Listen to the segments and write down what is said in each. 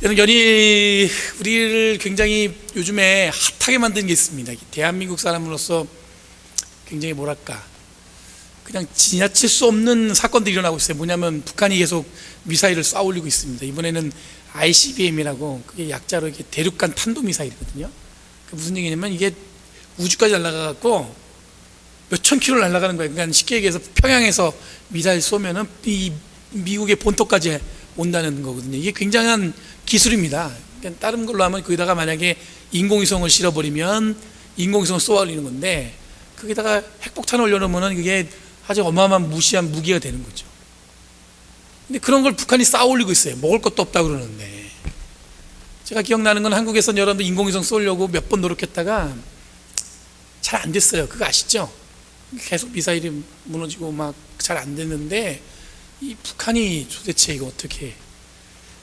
연이 우리를 굉장히 요즘에 핫하게 만든 게 있습니다. 대한민국 사람으로서 굉장히 뭐랄까 그냥 지나칠 수 없는 사건들이 일어나고 있어요. 뭐냐면 북한이 계속 미사일을 쏴 올리고 있습니다. 이번에는 ICBM이라고 그게 약자로 이게 대륙간 탄도 미사일이거든요. 그 무슨 얘기냐면 이게 우주까지 날아가갖고 몇천 킬로 날아가는 거예요. 그러니까 쉽게 얘기해서 평양에서 미사일 쏘면은 이 미국의 본토까지 온다는 거거든요. 이게 굉장한 기술입니다. 그러니까 다른 걸로 하면 거기다가 만약에 인공위성을 실어버리면 인공위성을 쏘아 올리는 건데 거기다가 핵폭탄을 올려놓으면 그게 아주 어마어마한 무시한 무기가 되는 거죠. 근데 그런 걸 북한이 쌓아 올리고 있어요. 먹을 것도 없다 그러는데. 제가 기억나는 건 한국에서 여러분들 인공위성 쏘려고 몇 번 노력했다가 잘 안 됐어요. 그거 아시죠? 계속 미사일이 무너지고 막 잘 안 됐는데 이 북한이 도대체 이거 어떻게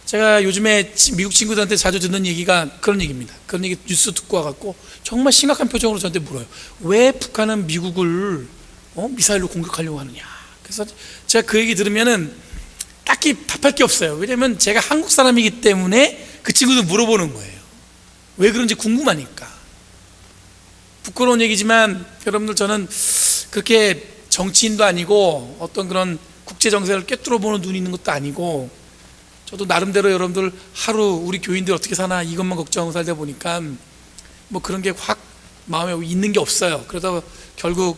제가 요즘에 치- 미국 친구들한테 자주 듣는 얘기가 그런 얘기입니다. 그런 얘기 뉴스 듣고 와갖고 정말 심각한 표정으로 저한테 물어요. 왜 북한은 미국을 어? 미사일로 공격하려고 하느냐. 그래서 제가 그 얘기 들으면은 딱히 답할 게 없어요. 왜냐면 제가 한국 사람이기 때문에 그 친구들 물어보는 거예요. 왜 그런지 궁금하니까. 부끄러운 얘기지만 여러분들 저는 그렇게 정치인도 아니고 어떤 그런 국제 정세를 꿰뚫어 보는 눈이 있는 것도 아니고 저도 나름대로 여러분들 하루 우리 교인들 어떻게 사나 이것만 걱정하고 살다 보니까 뭐 그런 게 확 마음에 있는 게 없어요. 그러다 결국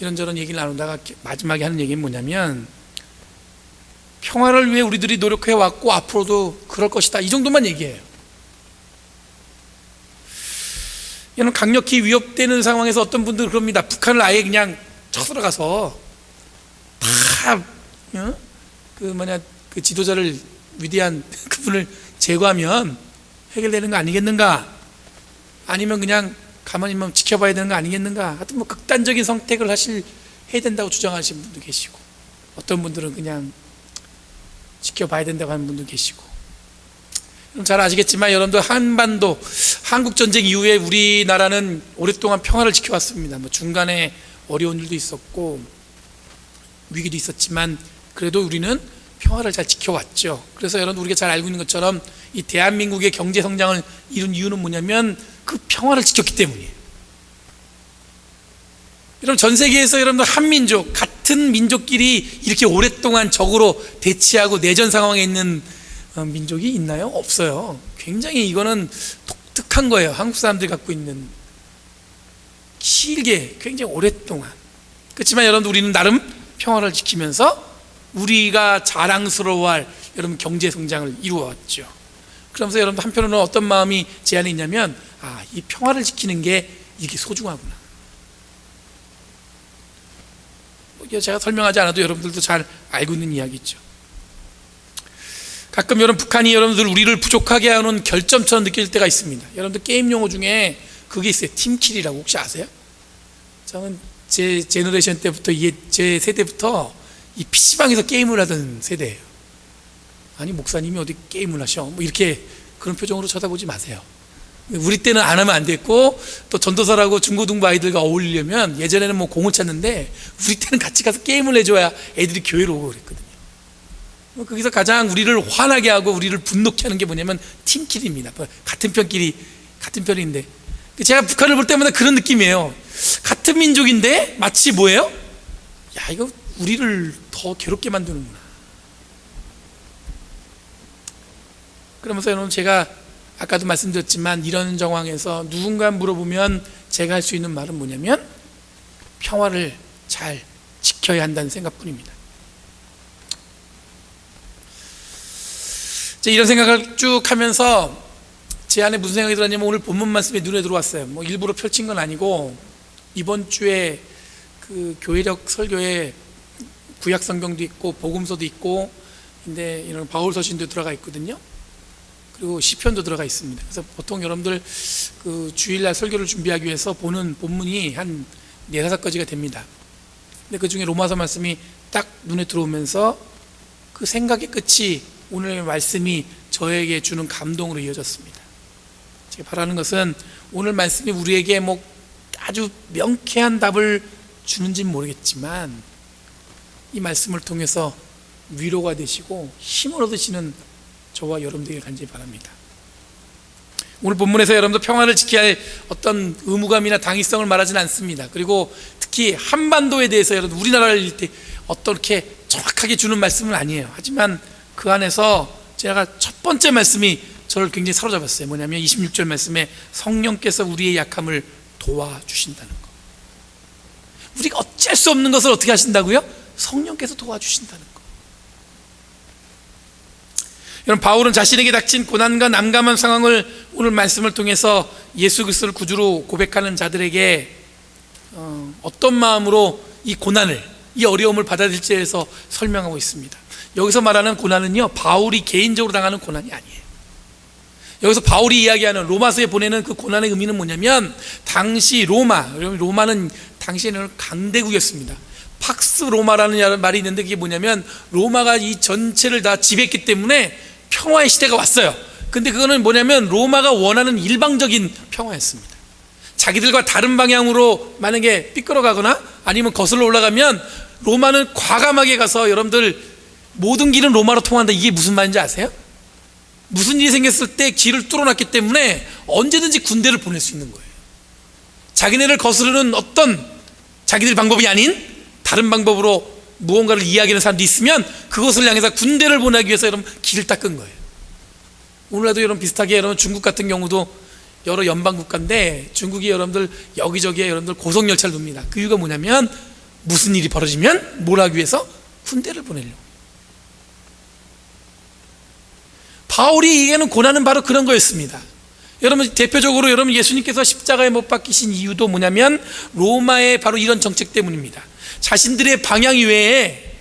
이런저런 얘기를 나누다가 마지막에 하는 얘기는 뭐냐면 평화를 위해 우리들이 노력해 왔고 앞으로도 그럴 것이다. 이 정도만 얘기해요. 이는 강력히 위협되는 상황에서 어떤 분들은 그럽니다. 북한을 아예 그냥 쳐들어가서 다, 어? 그 뭐냐, 그 지도자를 위대한 그분을 제거하면 해결되는 거 아니겠는가? 아니면 그냥 가만히 있으면 지켜봐야 되는 거 아니겠는가? 하여튼 뭐 극단적인 선택을 하실, 해야 된다고 주장하시는 분도 계시고, 어떤 분들은 그냥 지켜봐야 된다고 하는 분도 계시고, 여러분 잘 아시겠지만 여러분들 한반도 한국 전쟁 이후에 우리나라는 오랫동안 평화를 지켜왔습니다. 뭐 중간에 어려운 일도 있었고 위기도 있었지만 그래도 우리는 평화를 잘 지켜왔죠. 그래서 여러분 우리가 잘 알고 있는 것처럼 이 대한민국의 경제 성장을 이룬 이유는 뭐냐면 그 평화를 지켰기 때문이에요. 여러분 전 세계에서 여러분들 한민족 같은 민족끼리 이렇게 오랫동안 적으로 대치하고 내전 상황에 있는 어, 민족이 있나요? 없어요. 굉장히 이거는 독특한 거예요. 한국 사람들이 갖고 있는 길게 굉장히 오랫동안. 그렇지만 여러분 우리는 나름 평화를 지키면서 우리가 자랑스러워할 여러분 경제 성장을 이루어왔죠. 그러면서 여러분 한편으로는 어떤 마음이 제 안에 있냐면 아, 이 평화를 지키는 게 이게 소중하구나. 뭐 제가 설명하지 않아도 여러분들도 잘 알고 있는 이야기죠. 가끔 여러분 북한이 여러분들 우리를 부족하게 하는 결점처럼 느낄 때가 있습니다. 여러분들 게임 용어 중에 그게 있어요. 팀킬이라고 혹시 아세요? 저는 제 제너레이션 때부터 제 세대부터 이 PC방에서 게임을 하던 세대예요. 아니 목사님이 어디 게임을 하셔? 뭐 이렇게 그런 표정으로 쳐다보지 마세요. 우리 때는 안 하면 안 됐고 또 전도사라고 중고등부 아이들과 어울리려면 예전에는 뭐 공을 찼는데 우리 때는 같이 가서 게임을 해줘야 애들이 교회로 오고 그랬거든요. 뭐 거기서 가장 우리를 화나게 하고 우리를 분노케 하는 게 뭐냐면 팀킬입니다. 뭐 같은 편끼리 같은 편인데 제가 북한을 볼 때마다 그런 느낌이에요. 같은 민족인데 마치 뭐예요? 야 이거 우리를 더 괴롭게 만드는구나. 그러면서 여러분 제가 아까도 말씀드렸지만 이런 정황에서 누군가 물어보면 제가 할 수 있는 말은 뭐냐면 평화를 잘 지켜야 한다는 생각뿐입니다. 이런 생각을 쭉 하면서 제 안에 무슨 생각이 들었냐면 오늘 본문 말씀이 눈에 들어왔어요. 뭐 일부러 펼친 건 아니고 이번 주에 그 교회력 설교에 구약 성경도 있고 복음서도 있고 근데 이런 바울 서신도 들어가 있거든요. 그리고 시편도 들어가 있습니다. 그래서 보통 여러분들 그 주일날 설교를 준비하기 위해서 보는 본문이 한 네다섯 가지가 됩니다. 근데 그 중에 로마서 말씀이 딱 눈에 들어오면서 그 생각의 끝이 오늘 말씀이 저에게 주는 감동으로 이어졌습니다. 제가 바라는 것은 오늘 말씀이 우리에게 뭐 아주 명쾌한 답을 주는지는 모르겠지만 이 말씀을 통해서 위로가 되시고 힘을 얻으시는 저와 여러분들에게 간절히 바랍니다. 오늘 본문에서 여러분들 평화를 지켜야 할 어떤 의무감이나 당위성을 말하지는 않습니다. 그리고 특히 한반도에 대해서 여러분 우리나라를 때 어떻게 정확하게 주는 말씀은 아니에요. 하지만 그 안에서 제가 첫 번째 말씀이 저를 굉장히 사로잡았어요. 뭐냐면 26절 말씀에 성령께서 우리의 약함을 도와주신다는 거. 우리가 어쩔 수 없는 것을 어떻게 하신다고요? 성령께서 도와주신다는 거. 여러분 바울은 자신에게 닥친 고난과 난감한 상황을 오늘 말씀을 통해서 예수 그리스도를 구주로 고백하는 자들에게 어, 어떤 마음으로 이 고난을 이 어려움을 받아들일지에 대해서 설명하고 있습니다. 여기서 말하는 고난은요 바울이 개인적으로 당하는 고난이 아니에요. 여기서 바울이 이야기하는 로마서에 보내는 그 고난의 의미는 뭐냐면 당시 로마, 로마는 당시에는 강대국이었습니다. 팍스 로마라는 말이 있는데 그게 뭐냐면 로마가 이 전체를 다 지배했기 때문에 평화의 시대가 왔어요. 근데 그거는 뭐냐면 로마가 원하는 일방적인 평화였습니다. 자기들과 다른 방향으로 만약에 삐끌어 가거나 아니면 거슬러 올라가면 로마는 과감하게 가서 여러분들 모든 길은 로마로 통한다. 이게 무슨 말인지 아세요? 무슨 일이 생겼을 때 길을 뚫어놨기 때문에 언제든지 군대를 보낼 수 있는 거예요. 자기네를 거스르는 어떤 자기들 방법이 아닌 다른 방법으로 무언가를 이야기하는 사람도 있으면 그것을 향해서 군대를 보내기 위해서 여러분 길을 닦은 거예요. 오늘날도 여러분 비슷하게 여러분 중국 같은 경우도 여러 연방 국가인데 중국이 여러분들 여기저기에 여러분들 고속 열차를 둡니다. 그 이유가 뭐냐면 무슨 일이 벌어지면 뭘 하기 위해서 군대를 보내려고. 바울이 이게는 고난은 바로 그런 거였습니다. 여러분 대표적으로 여러분 예수님께서 십자가에 못 박히신 이유도 뭐냐면 로마의 바로 이런 정책 때문입니다. 자신들의 방향 이외에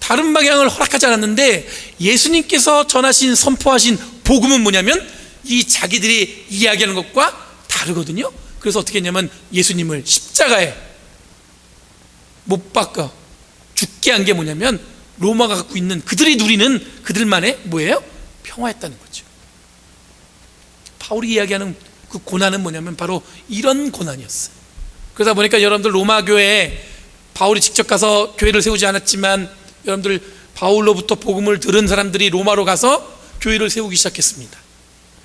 다른 방향을 허락하지 않았는데 예수님께서 전하신 선포하신 복음은 뭐냐면 이 자기들이 이야기하는 것과 다르거든요. 그래서 어떻게 했냐면 예수님을 십자가에 못 박아 죽게 한 게 뭐냐면 로마가 갖고 있는 그들이 누리는 그들만의 뭐예요? 평화였다는 거죠. 바울이 이야기하는 그 고난은 뭐냐면 바로 이런 고난이었어요. 그러다 보니까 여러분들 로마 교회에 바울이 직접 가서 교회를 세우지 않았지만 여러분들 바울로부터 복음을 들은 사람들이 로마로 가서 교회를 세우기 시작했습니다.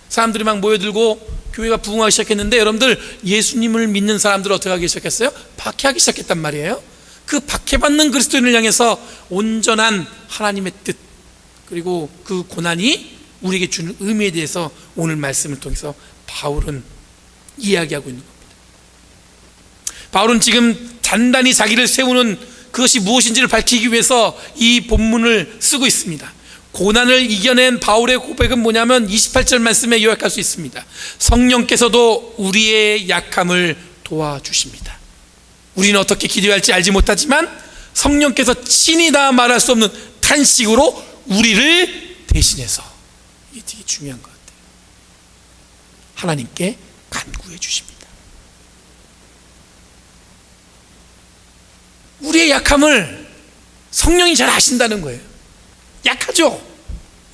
사람들이 막 모여들고 교회가 부흥하기 시작했는데 여러분들 예수님을 믿는 사람들 어떻게 하기 시작했어요? 박해하기 시작했단 말이에요. 그 박해받는 그리스도인을 향해서 온전한 하나님의 뜻 그리고 그 고난이 우리에게 주는 의미에 대해서 오늘 말씀을 통해서 바울은 이야기하고 있는 겁니다. 바울은 지금 단단히 자기를 세우는 그것이 무엇인지를 밝히기 위해서 이 본문을 쓰고 있습니다. 고난을 이겨낸 바울의 고백은 뭐냐면 28절 말씀에 요약할 수 있습니다. 성령께서도 우리의 약함을 도와주십니다. 우리는 어떻게 기도할지 알지 못하지만 성령께서 친히 다 말할 수 없는 탄식으로 우리를 대신해서 이게 되게 중요한 것 같아요. 하나님께 간구해 주십니다. 우리의 약함을 성령이 잘 아신다는 거예요. 약하죠.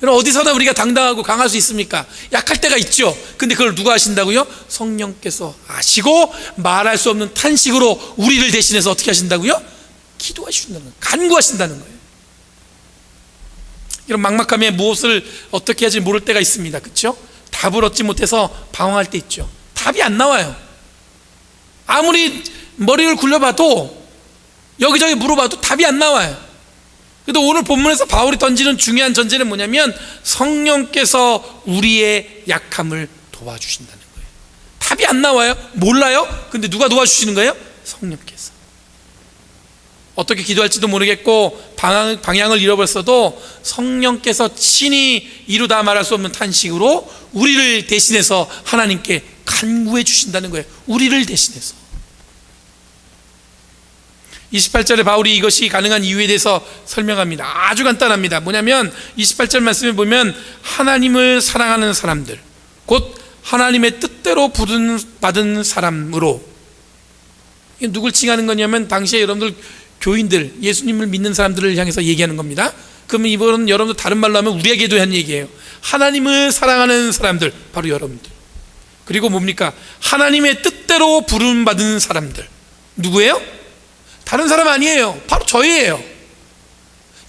여러분 어디서나 우리가 당당하고 강할 수 있습니까? 약할 때가 있죠. 근데 그걸 누가 아신다고요? 성령께서 아시고 말할 수 없는 탄식으로 우리를 대신해서 어떻게 하신다고요? 기도하신다는 거예요. 간구하신다는 거예요. 이런 막막함에 무엇을 어떻게 해야지 모를 때가 있습니다. 그렇죠? 답을 얻지 못해서 방황할 때 있죠. 답이 안 나와요. 아무리 머리를 굴려봐도 여기저기 물어봐도 답이 안 나와요. 그래도 오늘 본문에서 바울이 던지는 중요한 전제는 뭐냐면 성령께서 우리의 약함을 도와주신다는 거예요. 답이 안 나와요. 몰라요. 근데 누가 도와주시는 거예요? 성령께서. 어떻게 기도할지도 모르겠고 방향, 방향을 잃어버렸어도 성령께서 친히 이루다 말할 수 없는 탄식으로 우리를 대신해서 하나님께 간구해 주신다는 거예요. 우리를 대신해서. 28절에 바울이 이것이 가능한 이유에 대해서 설명합니다. 아주 간단합니다. 뭐냐면 28절 말씀에 보면 하나님을 사랑하는 사람들, 곧 하나님의 뜻대로 부른 받은 사람으로 누굴 칭하는 거냐면 당시에 여러분들 교인들, 예수님을 믿는 사람들을 향해서 얘기하는 겁니다. 그러면 이번은 여러분들 다른 말로 하면 우리에게도 한 얘기예요. 하나님을 사랑하는 사람들, 바로 여러분들. 그리고 뭡니까? 하나님의 뜻대로 부름 받은 사람들. 누구예요? 다른 사람 아니에요. 바로 저희예요.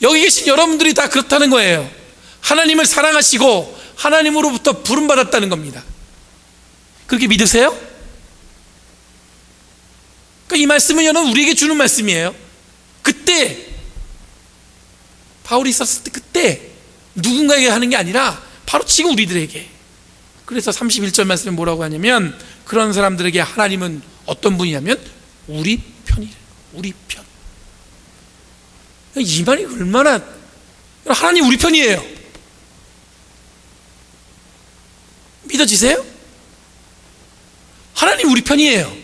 여기 계신 여러분들이 다 그렇다는 거예요. 하나님을 사랑하시고 하나님으로부터 부름받았다는 겁니다. 그렇게 믿으세요? 그러니까 이 말씀은 여러분 우리에게 주는 말씀이에요. 그때 바울이 있었을 때 그때 누군가에게 하는 게 아니라 바로 지금 우리들에게. 그래서 31절 말씀에 뭐라고 하냐면 그런 사람들에게 하나님은 어떤 분이냐면 우리 편이래. 우리 편. 이 말이 얼마나 하나님 우리 편이에요. 믿어지세요? 하나님 우리 편이에요.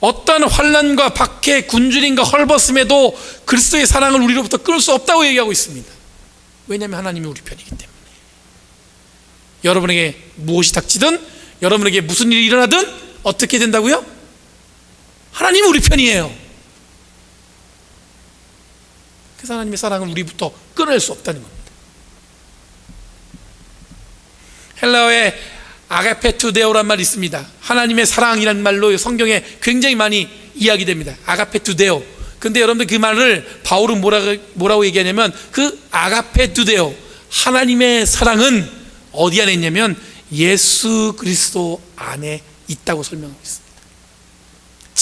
어떠한 환란과 박해, 군주림과 헐벗음에도 그리스도의 사랑을 우리로부터 끊을 수 없다고 얘기하고 있습니다. 왜냐하면 하나님이 우리 편이기 때문에. 여러분에게 무엇이 닥치든 여러분에게 무슨 일이 일어나든 어떻게 된다고요? 하나님 우리 편이에요. 그래서 하나님의 사랑을 우리부터 끊을 수 없다는 겁니다. 헬라어에 아가페투데오란 말이 있습니다. 하나님의 사랑이라는 말로 성경에 굉장히 많이 이야기됩니다. 아가페투데오. 근데 여러분들 그 말을 바울은 뭐라고, 뭐라고 얘기하냐면 그 아가페투데오 하나님의 사랑은 어디 안에 있냐면 예수 그리스도 안에 있다고 설명하고 있습니다.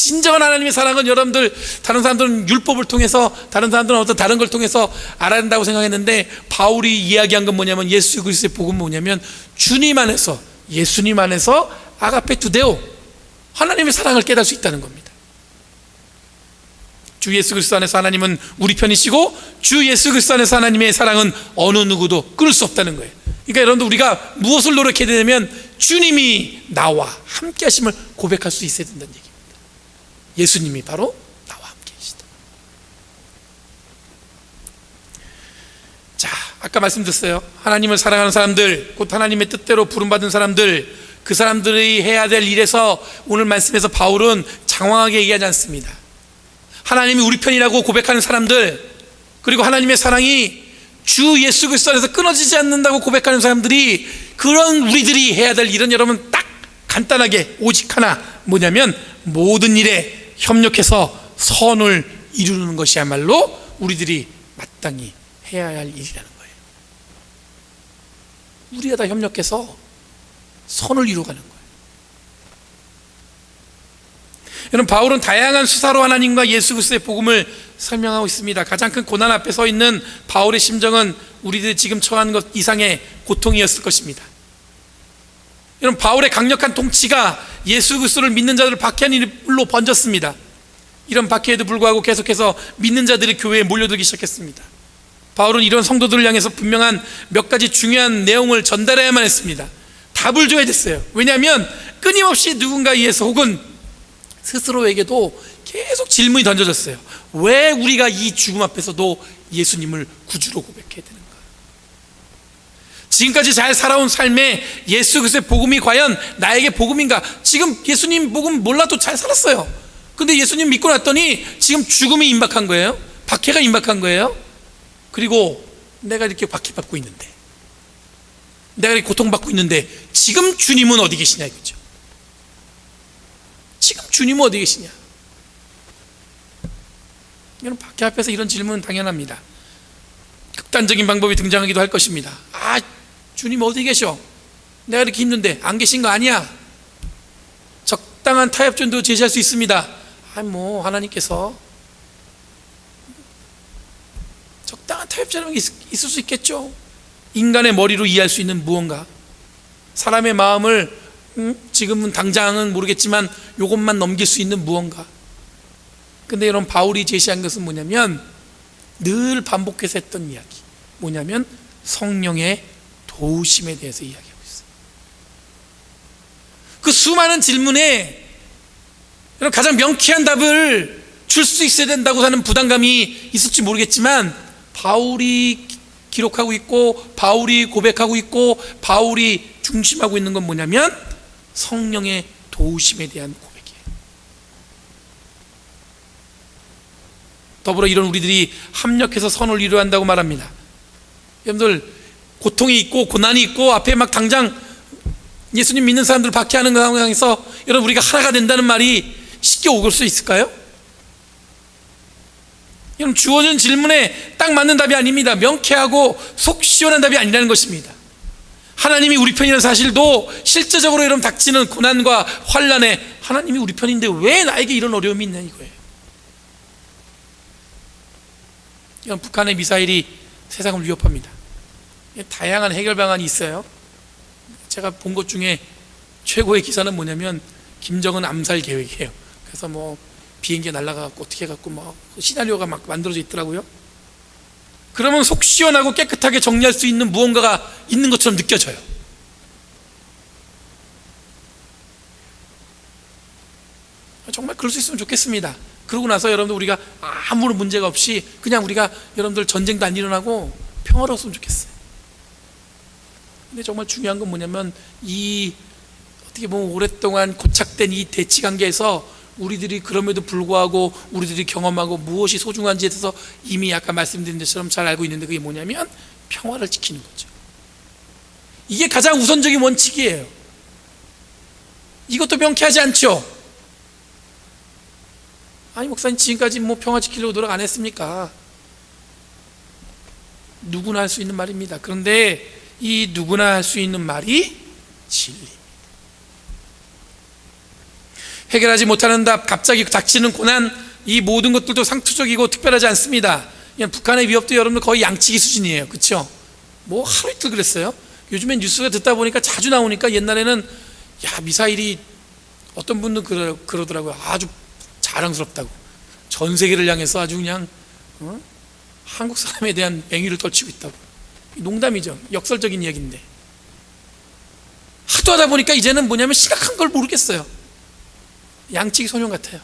진정한 하나님의 사랑은 여러분들 다른 사람들은 율법을 통해서 다른 사람들은 어떤 다른 걸 통해서 알아야 된다고 생각했는데 바울이 이야기한 건 뭐냐면 예수 그리스도의 복음 뭐냐면 주님 안에서 예수님 안에서 아가페 투데오 하나님의 사랑을 깨달을 수 있다는 겁니다. 주 예수 그리스도 안에서 하나님은 우리 편이시고 주 예수 그리스도 안에서 하나님의 사랑은 어느 누구도 끊을 수 없다는 거예요. 그러니까 여러분들 우리가 무엇을 노력해야 되냐면 주님이 나와 함께 하심을 고백할 수 있어야 된다는 얘기입니다. 예수님이 바로 나와 함께 계시다. 자, 아까 말씀드렸어요. 하나님을 사랑하는 사람들, 곧 하나님의 뜻대로 부름받은 사람들, 그 사람들이 해야 될 일에서 오늘 말씀에서 바울은 장황하게 얘기하지 않습니다. 하나님이 우리 편이라고 고백하는 사람들, 그리고 하나님의 사랑이 주 예수 그리스도 안에서 끊어지지 않는다고 고백하는 사람들이 그런 우리들이 해야 될 일은 여러분 딱 간단하게 오직 하나 뭐냐면 모든 일에 협력해서 선을 이루는 것이야말로 우리들이 마땅히 해야 할 일이라는 거예요. 우리가 다 협력해서 선을 이루가는 거예요. 여러분 바울은 다양한 수사로 하나님과 예수 그리스도의 복음을 설명하고 있습니다. 가장 큰 고난 앞에 서 있는 바울의 심정은 우리들이 지금 처한 것 이상의 고통이었을 것입니다. 여러분 바울의 강력한 통치가 예수 그리스도를 믿는 자들을 박해한 일로 번졌습니다. 이런 박해에도 불구하고 계속해서 믿는 자들이 교회에 몰려들기 시작했습니다. 바울은 이런 성도들을 향해서 분명한 몇 가지 중요한 내용을 전달해야만 했습니다. 답을 줘야 됐어요. 왜냐하면 끊임없이 누군가에 의해서 혹은 스스로에게도 계속 질문이 던져졌어요. 왜 우리가 이 죽음 앞에서도 예수님을 구주로 고백해야 되는가? 지금까지 잘 살아온 삶에 예수 그리스도의 복음이 과연 나에게 복음인가? 지금 예수님 복음 몰라도 잘 살았어요. 근데 예수님 믿고 났더니 지금 죽음이 임박한 거예요. 박해가 임박한 거예요. 그리고 내가 이렇게 박해받고 있는데 내가 이렇게 고통받고 있는데 지금 주님은 어디 계시냐 이거죠. 지금 주님은 어디 계시냐? 여러분 박해 앞에서 이런 질문은 당연합니다. 극단적인 방법이 등장하기도 할 것입니다. 아, 주님 어디 계셔? 내가 이렇게 힘든데 안 계신 거 아니야? 적당한 타협점도 제시할 수 있습니다. 아, 뭐 하나님께서 적당한 타협점이 있을 수 있겠죠. 인간의 머리로 이해할 수 있는 무언가, 사람의 마음을 음, 지금은 당장은 모르겠지만 이것만 넘길 수 있는 무언가. 근데 이런 바울이 제시한 것은 뭐냐면 늘 반복해서 했던 이야기. 뭐냐면 성령의 도우심에 대해서 이야기하고 있어요. 그 수많은 질문에 가장 명쾌한 답을 줄 수 있어야 된다고 하는 부담감이 있을지 모르겠지만 바울이 기록하고 있고 바울이 고백하고 있고 바울이 중심하고 있는 건 뭐냐면 성령의 도우심에 대한 고백이에요. 더불어 이런 우리들이 합력해서 선을 이루어야 한다고 말합니다. 여러분들 고통이 있고 고난이 있고 앞에 막 당장 예수님 믿는 사람들 박해하는 상황에서 여러분 우리가 하나가 된다는 말이 쉽게 오글 수 있을까요? 여러분 주어진 질문에 딱 맞는 답이 아닙니다. 명쾌하고 속 시원한 답이 아니라는 것입니다. 하나님이 우리 편이라는 사실도 실제적으로 여러분 닥치는 고난과 환란에 하나님이 우리 편인데 왜 나에게 이런 어려움이 있냐 이거예요. 이런 북한의 미사일이 세상을 위협합니다. 다양한 해결 방안이 있어요. 제가 본 것 중에 최고의 기사는 뭐냐면 김정은 암살 계획이에요. 그래서 뭐 비행기 날아가고 어떻게 해갖고 뭐 시나리오가 막 만들어져 있더라고요. 그러면 속 시원하고 깨끗하게 정리할 수 있는 무언가가 있는 것처럼 느껴져요. 정말 그럴 수 있으면 좋겠습니다. 그러고 나서 여러분들 우리가 아무런 문제가 없이 그냥 우리가 여러분들 전쟁도 안 일어나고 평화로웠으면 좋겠어요. 근데 정말 중요한 건 뭐냐면 이 어떻게 보면 오랫동안 고착된 이 대치 관계에서 우리들이 그럼에도 불구하고 우리들이 경험하고 무엇이 소중한지에 대해서 이미 아까 말씀드린 것처럼 잘 알고 있는데 그게 뭐냐면 평화를 지키는 거죠. 이게 가장 우선적인 원칙이에요. 이것도 명쾌하지 않죠? 아니 목사님 지금까지 뭐 평화 지키려고 노력 안 했습니까? 누구나 할 수 있는 말입니다. 그런데 이 누구나 할 수 있는 말이 진리. 해결하지 못하는 답, 갑자기 닥치는 고난, 이 모든 것들도 상투적이고 특별하지 않습니다. 북한의 위협도 여러분들 거의 양치기 수준이에요. 그렇죠? 뭐 하루 이틀 그랬어요. 요즘엔 뉴스가 듣다 보니까 자주 나오니까 옛날에는 야 미사일이 어떤 분들 그러, 그러더라고요. 아주 자랑스럽다고 전 세계를 향해서 아주 그냥 어? 한국 사람에 대한 맹위를 떨치고 있다고 농담이죠. 역설적인 이야기인데 하도 하다 보니까 이제는 뭐냐면 심각한 걸 모르겠어요. 양치기 소년 같아요.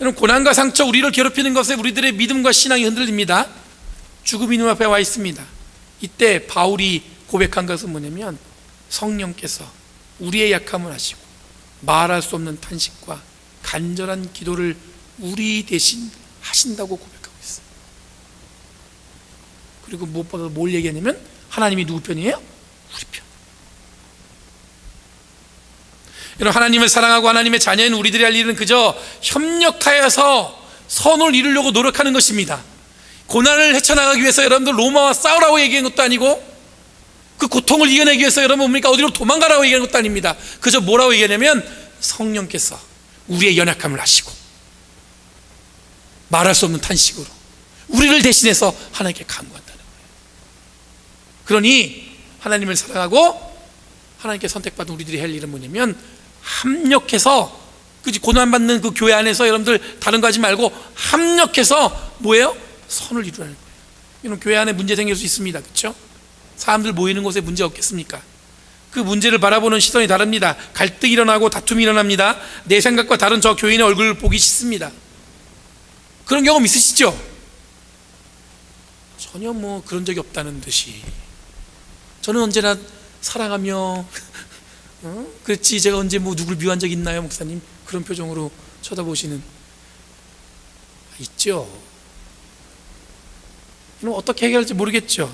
여러분 고난과 상처 우리를 괴롭히는 것에 우리들의 믿음과 신앙이 흔들립니다. 죽음이 눈앞에 와 있습니다. 이때 바울이 고백한 것은 뭐냐면 성령께서 우리의 약함을 하시고 말할 수 없는 탄식과 간절한 기도를 우리 대신 하신다고 있어요. 그리고 무엇보다 뭘 얘기하냐면 하나님이 누구 편이에요? 우리 편. 여러분 하나님을 사랑하고 하나님의 자녀인 우리들이 할 일은 그저 협력하여서 선을 이루려고 노력하는 것입니다. 고난을 헤쳐나가기 위해서 여러분들 로마와 싸우라고 얘기한 것도 아니고 그 고통을 이겨내기 위해서 여러분 뭡니까 어디로 도망가라고 얘기한 것도 아닙니다. 그저 뭐라고 얘기하냐면 성령께서 우리의 연약함을 하시고 말할 수 없는 탄식으로 우리를 대신해서 하나님께 간구한다는 거예요. 그러니 하나님을 사랑하고 하나님께 선택받은 우리들이 할 일은 뭐냐면 합력해서 그지 고난받는 그 교회 안에서 여러분들 다른 거 하지 말고 합력해서 뭐예요? 선을 이루라는 거예요. 이런 교회 안에 문제 생길 수 있습니다. 그렇죠? 사람들 모이는 곳에 문제 없겠습니까? 그 문제를 바라보는 시선이 다릅니다. 갈등이 일어나고 다툼이 일어납니다. 내 생각과 다른 저 교인의 얼굴을 보기 싫습니다. 그런 경험 있으시죠? 전혀 뭐 그런 적이 없다는 듯이 저는 언제나 사랑하며 어? 그렇지. 제가 언제 뭐 누굴 미워한 적 있나요 목사님? 그런 표정으로 쳐다보시는. 있죠. 이건 어떻게 해결할지 모르겠죠.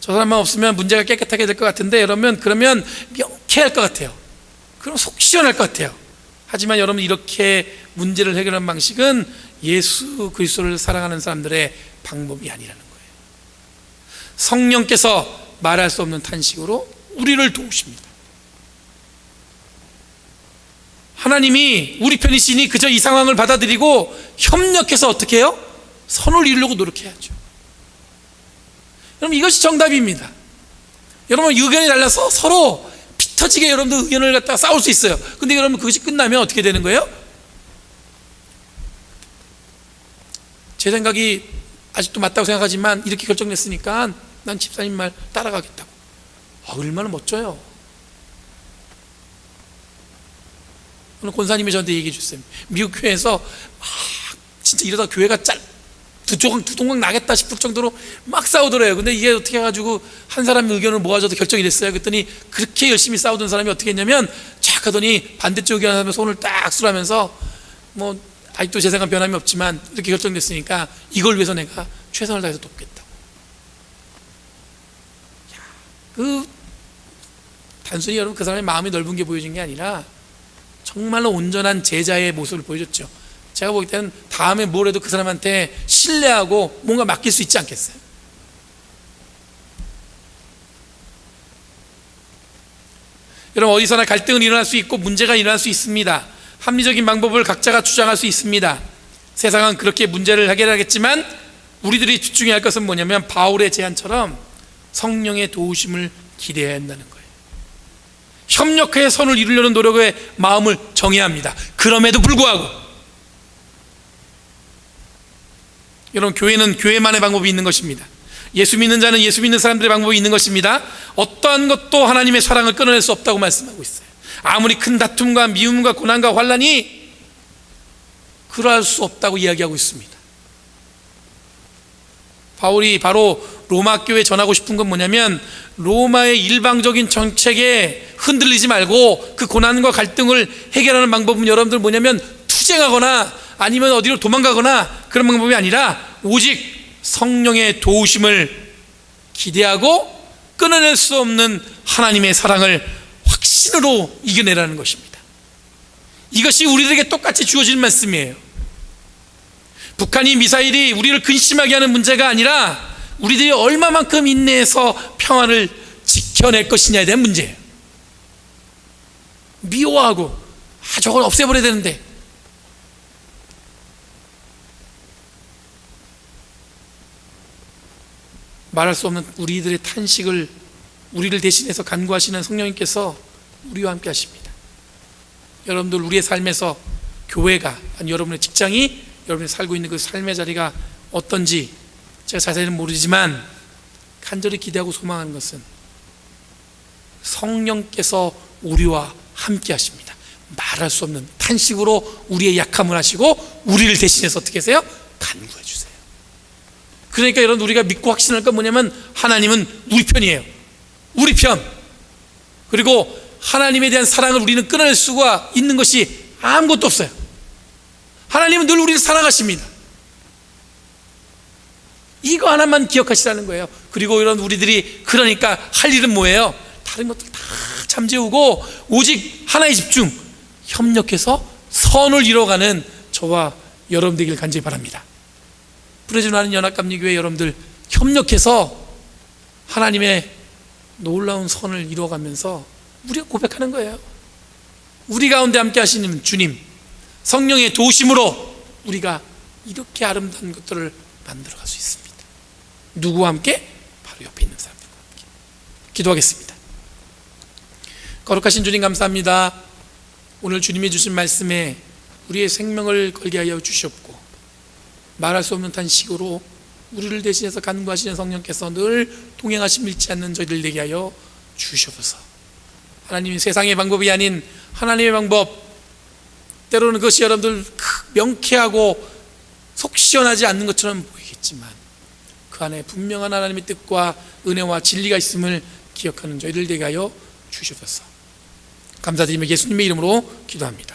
저 사람만 없으면 문제가 깨끗하게 될 것 같은데 여러분 그러면 명쾌할 것 같아요. 그럼 속 시원할 것 같아요. 하지만 여러분 이렇게 문제를 해결하는 방식은 예수 그리스도를 사랑하는 사람들의 방법이 아니라는 거예요. 성령께서 말할 수 없는 탄식으로 우리를 도우십니다 하나님이 우리 편이시니 그저 이 상황을 받아들이고 협력해서 어떻게 해요? 선을 이루려고 노력해야죠. 여러분 이것이 정답입니다. 여러분 의견이 달라서 서로 피 터지게 여러분들 의견을 갖다가 싸울 수 있어요. 근데 여러분 그것이 끝나면 어떻게 되는 거예요? 제 생각이 아직도 맞다고 생각하지만 이렇게 결정냈으니까 난 집사님 말 따라가겠다고. 아, 얼마나 멋져요. 오늘 권사님이 저한테 얘기해 주셨어요. 미국 교회에서 막 진짜 이러다 교회가 짤, 두 조각, 두 동강 나겠다 싶을 정도로 막 싸우더래요. 근데 이게 어떻게 해가지고 한 사람의 의견을 모아줘도 결정이 됐어요. 그랬더니 그렇게 열심히 싸우던 사람이 어떻게 했냐면 쫙 하더니 반대쪽 의견 하면 손을 딱 술하면서 뭐 아직도 제 생각 변함이 없지만 이렇게 결정됐으니까 이걸 위해서 내가 최선을 다해서 돕겠다. 그 단순히 여러분 그 사람의 마음이 넓은 게 보여진 게 아니라 정말로 온전한 제자의 모습을 보여줬죠. 제가 보기 때는 다음에 뭘 해도 그 사람한테 신뢰하고 뭔가 맡길 수 있지 않겠어요? 여러분 어디서나 갈등은 일어날 수 있고 문제가 일어날 수 있습니다. 합리적인 방법을 각자가 주장할 수 있습니다. 세상은 그렇게 문제를 해결하겠지만 우리들이 집중해야 할 것은 뭐냐면 바울의 제안처럼 성령의 도우심을 기대해야 한다는 거예요. 협력해 선을 이루려는 노력에 마음을 정해야 합니다. 그럼에도 불구하고 여러분 교회는 교회만의 방법이 있는 것입니다. 예수 믿는 자는 예수 믿는 사람들의 방법이 있는 것입니다. 어떠한 것도 하나님의 사랑을 끊어낼 수 없다고 말씀하고 있어요. 아무리 큰 다툼과 미움과 고난과 환란이 그러할 수 없다고 이야기하고 있습니다. 바울이 바로 로마 교회에 전하고 싶은 건 뭐냐면 로마의 일방적인 정책에 흔들리지 말고 그 고난과 갈등을 해결하는 방법은 여러분들 뭐냐면 투쟁하거나 아니면 어디로 도망가거나 그런 방법이 아니라 오직 성령의 도우심을 기대하고 끊어낼 수 없는 하나님의 사랑을 확신으로 이겨내라는 것입니다. 이것이 우리들에게 똑같이 주어진 말씀이에요. 북한이 미사일이 우리를 근심하게 하는 문제가 아니라 우리들이 얼마만큼 인내해서 평화를 지켜낼 것이냐에 대한 문제예요. 미워하고 아 저걸 없애버려야 되는데 말할 수 없는 우리들의 탄식을 우리를 대신해서 간구하시는 성령님께서 우리와 함께 하십니다. 여러분들 우리의 삶에서 교회가 아니 여러분의 직장이 여러분이 살고 있는 그 삶의 자리가 어떤지 제가 자세히는 모르지만 간절히 기대하고 소망하는 것은 성령께서 우리와 함께 하십니다. 말할 수 없는 탄식으로 우리의 약함을 하시고 우리를 대신해서 어떻게 하세요? 간구해 주세요. 그러니까 여러분 우리가 믿고 확신할 건 뭐냐면 하나님은 우리 편이에요. 우리 편. 그리고 하나님에 대한 사랑을 우리는 끊어낼 수가 있는 것이 아무것도 없어요. 하나님은 늘 우리를 사랑하십니다. 이거 하나만 기억하시라는 거예요. 그리고 이런 우리들이 그러니까 할 일은 뭐예요? 다른 것들 다 잠재우고 오직 하나에 집중, 협력해서 선을 이뤄가는 저와 여러분 되길 간절히 바랍니다. 브레즈나는 연합감리교회 여러분들 협력해서 하나님의 놀라운 선을 이루어가면서 우리가 고백하는 거예요. 우리 가운데 함께 하시는 주님, 성령의 도우심으로 우리가 이렇게 아름다운 것들을 만들어갈 수 있습니다. 누구와 함께? 바로 옆에 있는 사람들과 함께. 기도하겠습니다. 거룩하신 주님 감사합니다. 오늘 주님이 주신 말씀에 우리의 생명을 걸게 하여 주시옵고 말할 수 없는 탄식으로 우리를 대신해서 간구하시는 성령께서 늘 동행하심 잃지 않는 저희들 되게 하여 주시옵소서. 하나님이 세상의 방법이 아닌 하나님의 방법 때로는 그것이 여러분들 명쾌하고 속 시원하지 않는 것처럼 보이겠지만 그 안에 분명한 하나님의 뜻과 은혜와 진리가 있음을 기억하는 저희들 되게 하여 주시옵소서. 감사드리며 예수님의 이름으로 기도합니다.